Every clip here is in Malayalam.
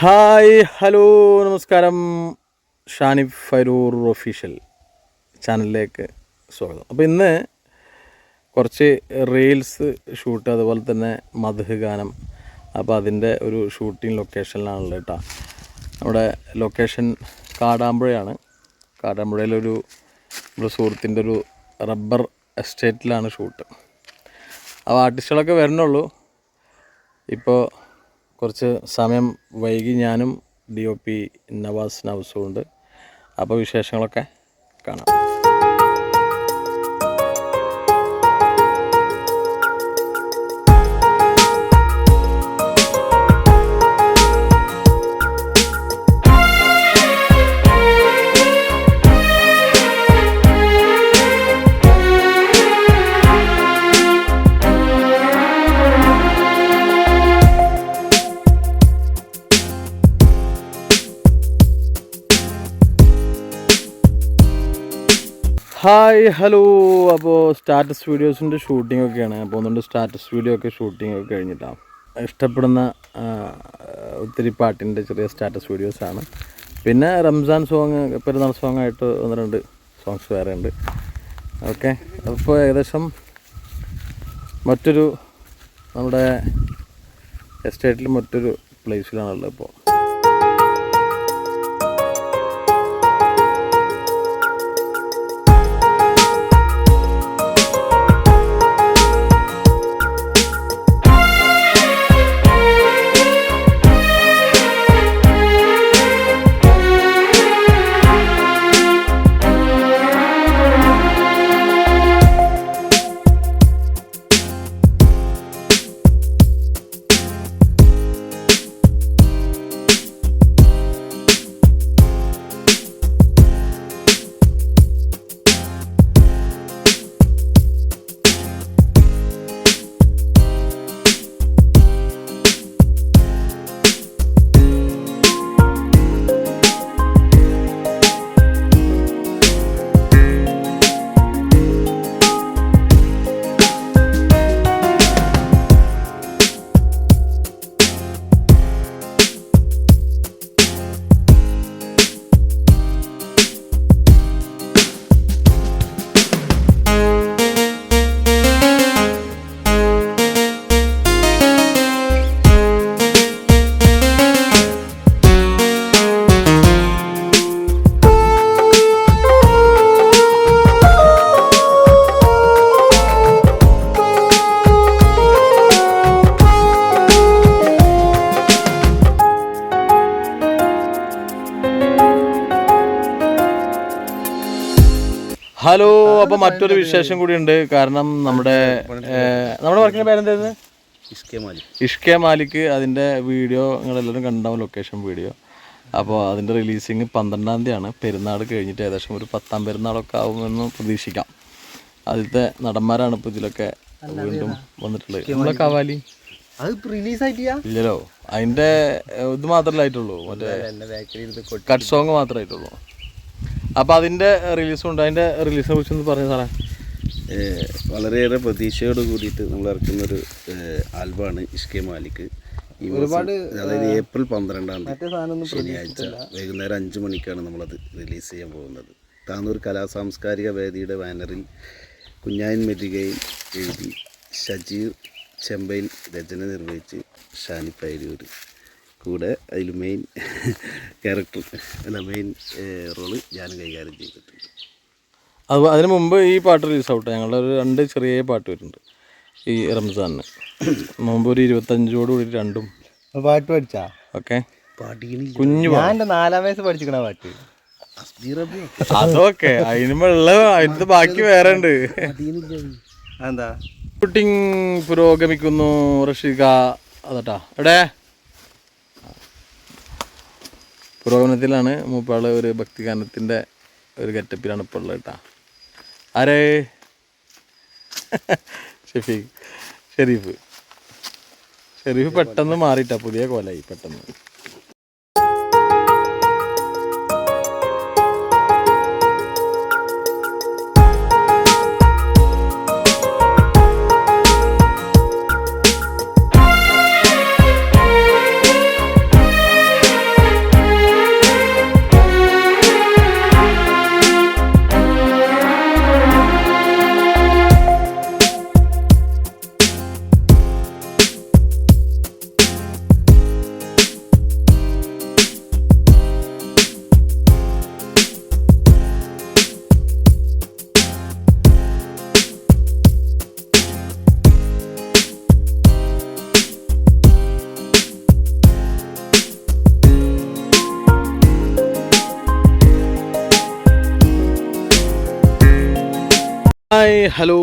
ഹായ് ഹലോ നമസ്കാരം. ഷാനിഫ് ഫൈറൂർ ഒഫീഷ്യൽ ചാനലിലേക്ക് സ്വാഗതം. അപ്പോൾ ഇന്ന് കുറച്ച് റീൽസ് ഷൂട്ട് അതുപോലെ തന്നെ മധുഹ് ഗാനം. അപ്പോൾ അതിന്റെ ഒരു ഷൂട്ടിംഗ് ലൊക്കേഷനിലാണല്ലോ കേട്ടോ. നമ്മുടെ ലൊക്കേഷൻ കാടാമ്പുഴയാണ്. കാടാമ്പുഴയിലൊരു നമ്മുടെ സുഹൃത്തിന്റെ ഒരു റബ്ബർ എസ്റ്റേറ്റിലാണ് ഷൂട്ട്. അപ്പോൾ ആർട്ടിസ്റ്റുകളൊക്കെ വരണുള്ളൂ. ഇപ്പോൾ കുറച്ച് സമയം വൈകി ഞാനും ഡി ഒ പി നവാസ് നവസും ഉണ്ട് അപ്പോൾ വിശേഷങ്ങളൊക്കെ കാണാം. Hi hello. അപ്പോൾ സ്റ്റാറ്റസ് വീഡിയോസിന്റെ ഷൂട്ടിംഗ് ഒക്കെയാണ് അപ്പോൾ ഒന്നുകൊണ്ട് സ്റ്റാറ്റസ് വീഡിയോ ഒക്കെ ഷൂട്ടിംഗ് ഒക്കെ കഴിഞ്ഞിട്ടാണ് ഇഷ്ടപ്പെടുന്ന ഒത്തിരി പാട്ടിന്റെ ചെറിയ സ്റ്റാറ്റസ് വീഡിയോസാണ്. പിന്നെ റംസാൻ സോങ് പെരുന്നാൾ സോങ് ആയിട്ട് ഒന്ന് രണ്ട് സോങ്സ് വേറെ ഉണ്ട്. ഓക്കെ. അപ്പോൾ ഏകദേശം മറ്റൊരു നമ്മുടെ എസ്റ്റേറ്റിൽ മറ്റൊരു പ്ലേസിലാണുള്ളത് ഇപ്പോൾ ഹലോ അപ്പൊ മറ്റൊരു വിശേഷം കൂടി ഉണ്ട്. കാരണം നമ്മുടെ നമ്മുടെ വർക്കിന്റെ പേരെന്തായിരുന്നു? ഇഷ്കെ മാലിക്. അതിന്റെ വീഡിയോ നിങ്ങളെല്ലാവരും കണ്ടാവും ലൊക്കേഷൻ വീഡിയോ അപ്പോൾ അതിന്റെ റിലീസിങ് പന്ത്രണ്ടാം തീയതിയാണ്. പെരുന്നാൾ കഴിഞ്ഞിട്ട് ഏകദേശം ഒരു പത്താം പെരുന്നാളൊക്കെ ആവുമെന്ന് പ്രതീക്ഷിക്കാം. ആദ്യത്തെ നടന്മാരാണ് ഇപ്പോൾ ഇതിലൊക്കെ വീണ്ടും വന്നിട്ടുള്ളത്. നമ്മളെ കവാലി. അത് റിലീസ് ആയിട്ടില്ല? ഇല്ലല്ലോ. അതിന്റെ ഇത് മാത്രമല്ല ആയിട്ടുള്ളൂ. മറ്റേ കട്ട് സോങ് മാത്രമേ ആയിട്ടുള്ളൂ അപ്പോൾ അതിന്റെ റിലീസും ഉണ്ട്. അതിന്റെ റിലീസിനെ കുറിച്ച് ഒന്ന് പറഞ്ഞു സാറേ? വളരെയേറെ പ്രതീക്ഷയോട് കൂടിയിട്ട് നമ്മൾ ഇറക്കുന്ന ഒരു ആൽബമാണ് ഇഷ്കെ മാലിക്. ഈ മാസം അതായത് ഏപ്രിൽ പന്ത്രണ്ടാം തീയതി ശനിയാഴ്ച വൈകുന്നേരം അഞ്ച് മണിക്കാണ് നമ്മളത് റിലീസ് ചെയ്യാൻ പോകുന്നത്. താനൂർ കലാ സാംസ്കാരിക വേദിയുടെ ബാനറിൽ കുഞ്ഞായൻ മെഡികയിൽ എഴുതി ഷജീർ ചെമ്പയിൽ രചന നിർവഹിച്ച് ഷാനിപ്പയരൂർ കൂടെ അതിൽ മെയിൻ ക്യാരക്ടർ അല്ല മെയിൻ റോൾ ഞാൻ കൈകാര്യം ചെയ്തിട്ടുണ്ട്. അത് അതിന് മുമ്പ് ഈ പാട്ട് റിലീസ് ആവട്ടെ. ഞങ്ങളുടെ ഒരു രണ്ട് ചെറിയ പാട്ട് വരുന്നുണ്ട്. ഈ റംസാനിന്. മുമ്പ് ഒരു ഇരുപത്തഞ്ചോട് കൂടി രണ്ടും. പാട്ട് പഠിച്ചാ? ഓക്കെ. കുഞ്ഞു ഞാൻ നാലാം വയസ്സ് പഠിച്ചിക്കണ പാട്ട്. അതൊക്കെ. അതിനുള്ള അതിന്റെ ബാക്കി വേറെ ഉണ്ട്. എന്താ ഷൂട്ടിംഗ് പുരോഗമിക്കുന്നു റഷിക. അതട്ടാ. എവിടെ പുരോഗമനത്തിലാണ് മൂപ്പാൾ ഒരു ഭക്തിഗാനത്തിന്റെ ഒരു ഗെറ്റപ്പിലാണ് ഇപ്പോൾ ഉള്ളത് കേട്ടാ ആരേ? ഷെഫീഖ് ഷെരീഫ്. ഷെരീഫ് പെട്ടെന്ന് മാറിയിട്ടാ പുതിയ കോലായി പെട്ടെന്ന്. ഹലോ.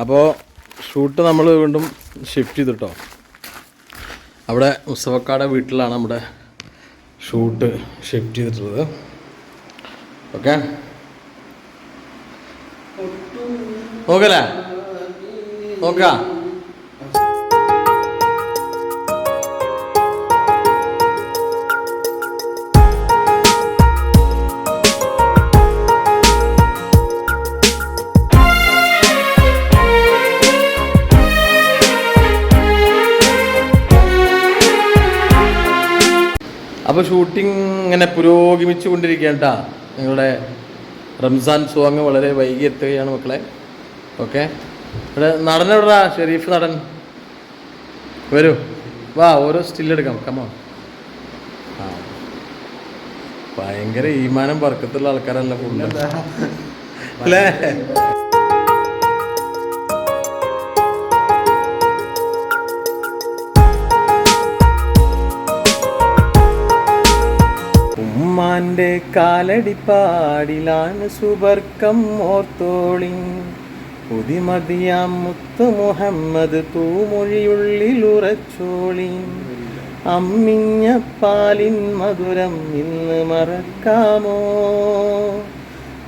അപ്പോൾ ഷൂട്ട് നമ്മൾ വീണ്ടും ഷിഫ്റ്റ് ചെയ്തു കേട്ടോ അവിടെ മുസ്തഫക്കാടെ വീട്ടിലാണ് നമ്മുടെ ഷൂട്ട് ഷിഫ്റ്റ് ചെയ്തിട്ടുള്ളത്. ഓക്കെ? നോക്കല്ലേ നോക്കാം ഇങ്ങനെ പുരോഗമിച്ചു കൊണ്ടിരിക്കുകയാണ് കേട്ടോ നിങ്ങളുടെ റംസാൻ സോങ് വളരെ വൈകി എത്തുകയാണ് മക്കളെ. ഓക്കെ. ഇവിടെ നടൻ എവിടാ? ഷെരീഫ് നടൻ. വരൂ. വാ ഓരോ സ്റ്റില്ലെടുക്കാം കമോ ആ. ഭയങ്കര ഈമാനം വർക്കത്തുള്ള ആൾക്കാരല്ല കൂടുതൽ അല്ലേ? ഉമ്മാന്റെ കാലടിപ്പാടിലാണ് സുബർക്കം ഓർത്തോളിൻ. പുതിമതിയാം മുത്തു മുഹമ്മദ് പൂമൊഴിയുള്ളിൽ ഉറച്ചോളിൻ. അമ്മിഞ്ഞ പാലിൻ മധുരം ഇന്ന് മറക്കാമോ?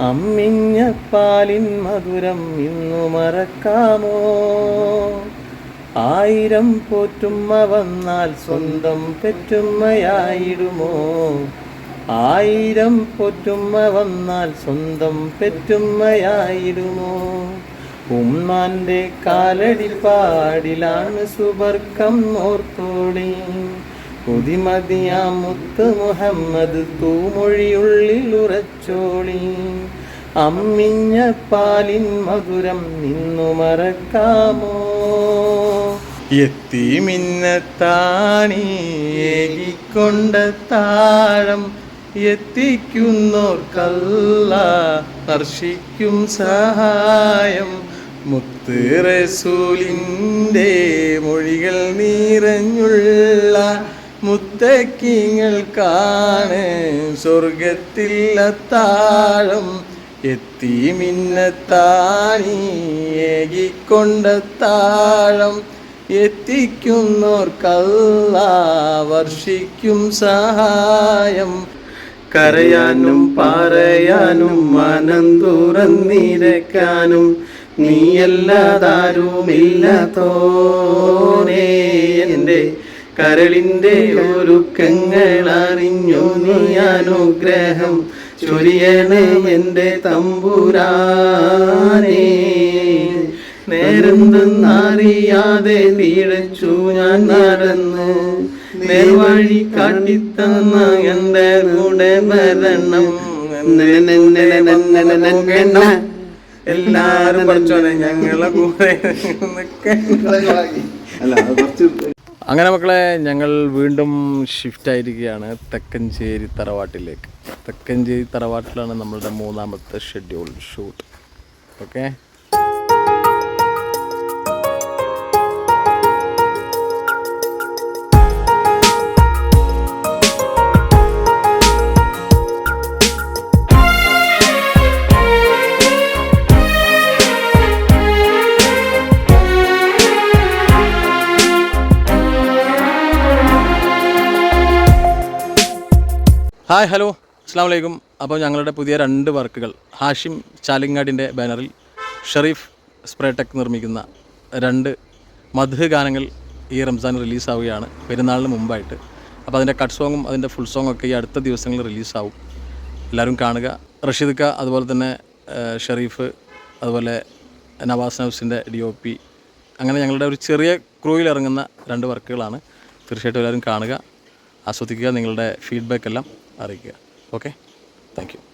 അമ്മിഞ്ഞ പാലിൻ മധുരം ഇന്നു മറക്കാമോ? ആയിരം പോറ്റുമ്മ വന്നാൽ സ്വന്തം പെറ്റുമ്മയായിടുമോ? ആയിരം പൊറ്റുമ്മ വന്നാൽ സ്വന്തം പെറ്റുമ്മയായിരുമോ ഉമ്മാന്റെ കാലടി പാടിലാണ് സുബർക്കം ഓർത്തോളി. പുതിമതിയാ മുത്ത് മുഹമ്മദ് തൂമൊഴിയുള്ളിൽ ഉറച്ചോളി. അമ്മിഞ്ഞ പാലിൻ മധുരം നിന്നു മറക്കാമോ? എത്തി മിന്നത്താണി എലിക്കൊണ്ട താഴം എത്തിക്കുന്നോർക്കല്ല ഹർഷിക്കും സഹായം. മുത്ത് റസൂലിന്റെ മൊഴികൾ നിറഞ്ഞുള്ള മുത്തക്കിങ്ങൾക്കാണ് സ്വർഗത്തിൽ അത്താഴം എത്തി മിന്നത്താണി ഏകിക്കൊണ്ട താഴം എത്തിക്കുന്നോർക്കല്ല വർഷിക്കും സഹായം. കരയാനും പറയാനും മനം തുറന്നിരക്കാനും നീയല്ലാതാരുമില്ല തോനേ എന്റെ കരളിന്റെ ഒരുക്കങ്ങൾ അറിഞ്ഞു നീ അനുഗ്രഹം ചൊരിയണേ എന്റെ തമ്പുരാനേ. നേരെന്തെന്നറിയാതെ നീഴച്ചു ഞാൻ നടന്നു നേർവഴി കാട്ടിത്തന്ന എന്റെ കൂടെ വരണം. എല്ലാരും പഠിച്ചോനെ ഞങ്ങളെ കൂടെ അങ്ങനെ മക്കളെ ഞങ്ങൾ വീണ്ടും ഷിഫ്റ്റ് ആയിരിക്കുകയാണ് തെക്കഞ്ചേരി തറവാട്ടിലേക്ക് തെക്കഞ്ചേരി തറവാട്ടിലാണ് നമ്മളുടെ മൂന്നാമത്തെ schedule shoot okay hi hello. അസ്സാം വലൈക്കും അപ്പോൾ ഞങ്ങളുടെ പുതിയ രണ്ട് വർക്കുകൾ ഹാഷിം ചാലിങ്ങാടിന്റെ ബാനറിൽ ഷെറീഫ് സ്പ്രേടെക് നിർമ്മിക്കുന്ന രണ്ട് മധു ഗാനങ്ങൾ ഈ റംസാൻ റിലീസാവുകയാണ് പെരുന്നാളിന് മുമ്പായിട്ട്. അപ്പോൾ അതിന്റെ കട്ട് സോങ്ങും അതിന്റെ ഫുൾ സോങ്ങും ഒക്കെ ഈ അടുത്ത ദിവസങ്ങളിൽ റിലീസാവും. എല്ലാവരും കാണുക. റഷീദ്ക്ക അതുപോലെ തന്നെ ഷെറീഫ് അതുപോലെ നവാസ് നൗസിന്റെ ഡി ഒ പി അങ്ങനെ ഞങ്ങളുടെ ഒരു ചെറിയ ക്രൂയിൽ ഇറങ്ങുന്ന രണ്ട് വർക്കുകളാണ്. തീർച്ചയായിട്ടും എല്ലാവരും കാണുക. ആസ്വദിക്കുക നിങ്ങളുടെ ഫീഡ്ബാക്ക് എല്ലാം അറിയിക്കുക. Okay thank